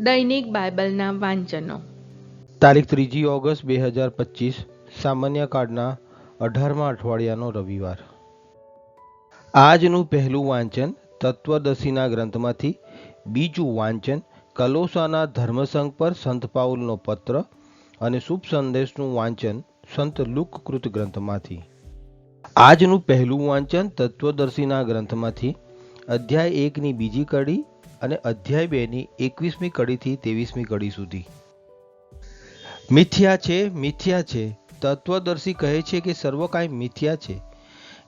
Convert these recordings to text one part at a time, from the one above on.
દૈનિક બાઇબલના વાંચનો. તારીખ ત્રીજી ઓગસ્ટ બે હજાર પચીસ, સામાન્ય કાર્ડના અઢારમા અઠવાડિયાનો રવિવાર. આજનું પહેલું વાંચન તત્વદશીના ગ્રંથમાંથી બીજું વાંચન કલોસાના ધર્મસંઘ પર સંત પાઉલનો પત્ર અને શુભ સંદેશનું વાંચન સંત લુકકૃત ગ્રંથમાંથી. આજનું પહેલું વાંચન તત્વદર્શીના ગ્રંથમાંથી અધ્યાય એકની બીજી કડી અને અધ્યાય બેની એકવીસમી કડીથી ત્રેવીસમી કડી સુધી. મિથ્યા છે મિથ્યા છે. તત્વદર્શી કહે છે કે સર્વ કાંઈ મિથ્યા છે.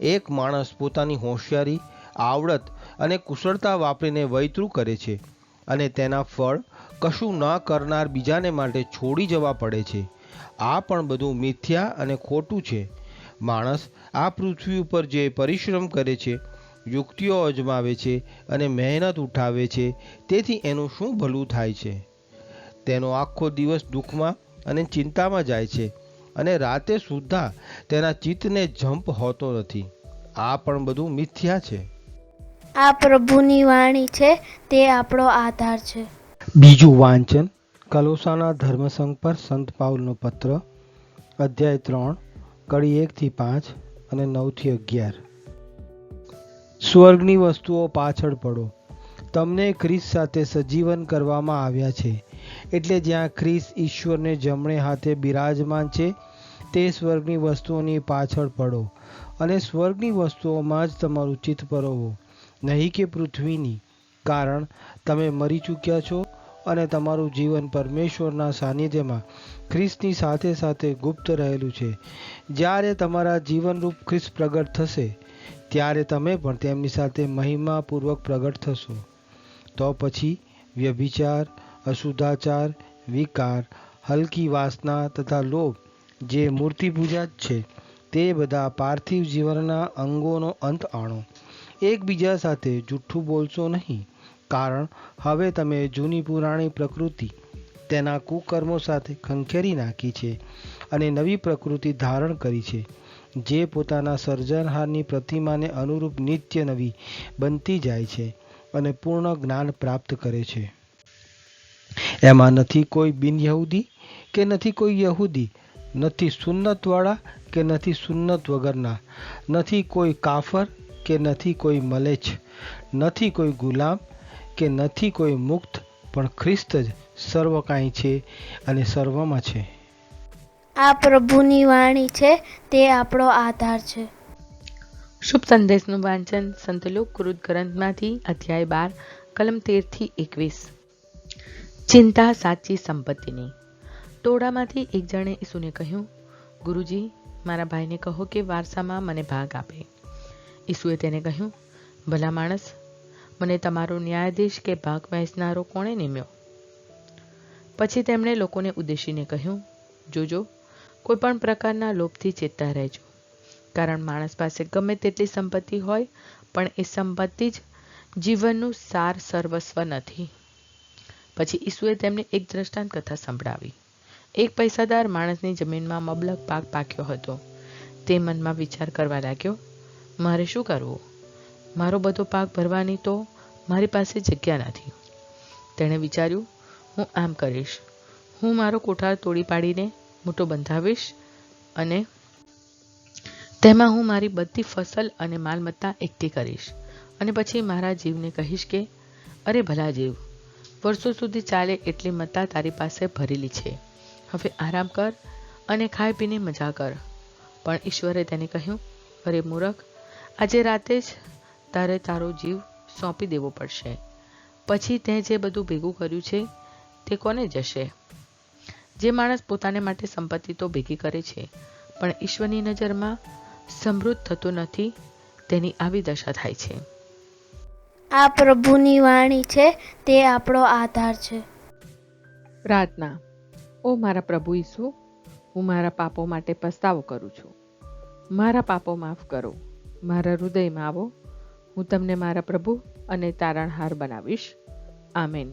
એક માણસ પોતાની હોશિયારી, આવડત અને કુશળતા વાપરીને વૈતરું કરે છે અને તેના ફળ કશું ન કરનાર બીજાને માટે છોડી જવા પડે છે. આ પણ બધું મિથ્યા અને ખોટું છે. માણસ આ પૃથ્વી ઉપર જે પરિશ્રમ કરે છે યુક્તિઓ અજમાવે છે અને મહેનત ઉઠાવે છે. તેથી એનું શું ભલું થાય છે? તેનો આખો દિવસ દુઃખમાં અને ચિંતામાં જાય છે અને રાતે સુદ્ધા તેના ચિત્તને જંપ હોતો નથી. આ પણ બધું મિથ્યા છે. આ પ્રભુની વાણી છે તે આપણો આધાર છે. બીજું વાંચન કલોસાના ધર્મસંઘ પર સંત પાઉલનો પત્ર અધ્યાય ત્રણ કડી એકથી પાંચ અને નવથી અગિયાર. સ્વર્ગની વસ્તુઓ પાછળ પડો. તમને ખ્રિસ્ત સાથે સજીવન કરવામાં આવ્યા છે. એટલે જ્યાં ખ્રિસ્ત ઈશ્વરને જમણે હાથે બિરાજમાન છે, તે સ્વર્ગની વસ્તુઓની પાછળ પડો અને સ્વર્ગની વસ્તુઓમાં જ તમારું ચિત્ત પરોવો. નહીં કે પૃથ્વીની, કારણ તમે મરી ચૂક્યા છો અને તમારું જીવન પરમેશ્વરના સાનિધ્યમાં ખ્રિસ્તની સાથે સાથે ગુપ્ત રહેલું છે. જ્યારે તમારા જીવનરૂપ ખ્રિસ્ત પ્રગટ થશે ત્યારે તમે પણ તેમની સાથે મહિમાપૂર્વક પ્રગટ થશો. તો પછી વ્યભિચાર, અશુદ્ધાચાર, વિકાર, હલકી વાસના તથા લોભ જે મૂર્તિ પૂજા જ છે, તે બધા પાર્થિવ જીવનના અંગોનો અંત આણો. એકબીજા સાથે જૂઠ્ઠું બોલશો નહીં, કારણ હવે તમે જૂની પુરાણી પ્રકૃતિ તેના કુકર્મો સાથે ખંખેરી નાખી છે અને નવી પ્રકૃતિ ધારણ કરી છે. જે પોતાના સર્જનહારની પ્રતિમાને અનુરૂપ નિત્ય નવી બનતી જાય છે અને પૂર્ણ જ્ઞાન પ્રાપ્ત કરે છે. એમાં નથી કોઈ બિન યહૂદી કે નથી કોઈ યહૂદી, નથી સુન્નતવાળા કે નથી સુન્નત વગરના, નથી કોઈ કાફર કે નથી કોઈ મલેચ્છ, નથી કોઈ ગુલામ કે નથી કોઈ મુક્ત, પણ ખ્રિસ્ત જ સર્વ કાંઈ છે અને સર્વમાં છે. આ પ્રભુની વાણી છે, તે આપણો આધાર છે. શુભ સંદેશનું વાંચન સંતલોક કૃત ગ્રંથમાંથી અધ્યાય બાર, કલમ તેરથી એકવીસ. ચિંતા સાચી સંપત્તિની. ટોળામાંથી એક જણે ઈસુને કહ્યું, ગુરુજી, મારા ભાઈને કહો કે વારસામાં મને ભાગ આપે. ઈસુએ તેને કહ્યું, ભલા માણસ, મને તમારો ન્યાયાધીશ કે ભાગ વહેંચનારો કોણે નિમ્યો? પછી તેમણે લોકોને ઉદ્દેશીને કહ્યું, જોજો કોઈ પણ પ્રકારના લોભથી ચેતતા રહેજો. કારણ માણસ પાસે ગમે તેટલી સંપત્તિ હોય, પણ એ સંપત્તિ જ જીવનનું સાર સર્વસ્વ નથી. પછી ઈસુએ તેમને એક દ્રષ્ટાંત કથા સંભળાવી. એક પૈસાદાર માણસની જમીનમાં મબલક પાક પાક્યો હતો. તે મનમાં વિચાર કરવા લાગ્યો, મારે શું કરવું? મારો બધો પાક ભરવાની તો મારી પાસે જગ્યા નથી. તેણે વિચાર્યું, હું આમ કરીશ. હું મારો કોઠાર તોડી પાડીને મોટો બંધાવીશ અને તેમાં હું મારી બધી ફસલ અને માલમત્તા એકઠી કરીશ. અને પછી મારા જીવને કહીશ કે, અરે ભલા જીવ, વર્ષો સુધી ચાલે એટલી મત્તા તારી પાસે ભરેલી છે. હવે આરામ કર અને ખાઈ પીને મજા કર. પણ ઈશ્વરે તેને કહ્યું, અરે મૂરખ, આજે રાતે જ તારે તારો જીવ સોંપી દેવો પડશે. પછી તે જે બધું ભેગું કર્યું છે તે કોને જશે? જે માણસ પોતાને માટે સંપત્તિ તો ભેગી કરે છે પણ ઈશ્વરની નજરમાં સમૃદ્ધ થતો નથી તેની આવી દશા થાય છે. આ પ્રભુની વાણી છે તે આપણો આધાર છે. પ્રાર્થના. ઓ મારા પ્રભુ ઈસુ હું મારા પાપો માટે પસ્તાવો કરું છું. મારા પાપો માફ કરો. મારા હૃદયમાં આવો. હું તમને મારા પ્રભુ અને તારણહાર બનાવીશ. આમેન.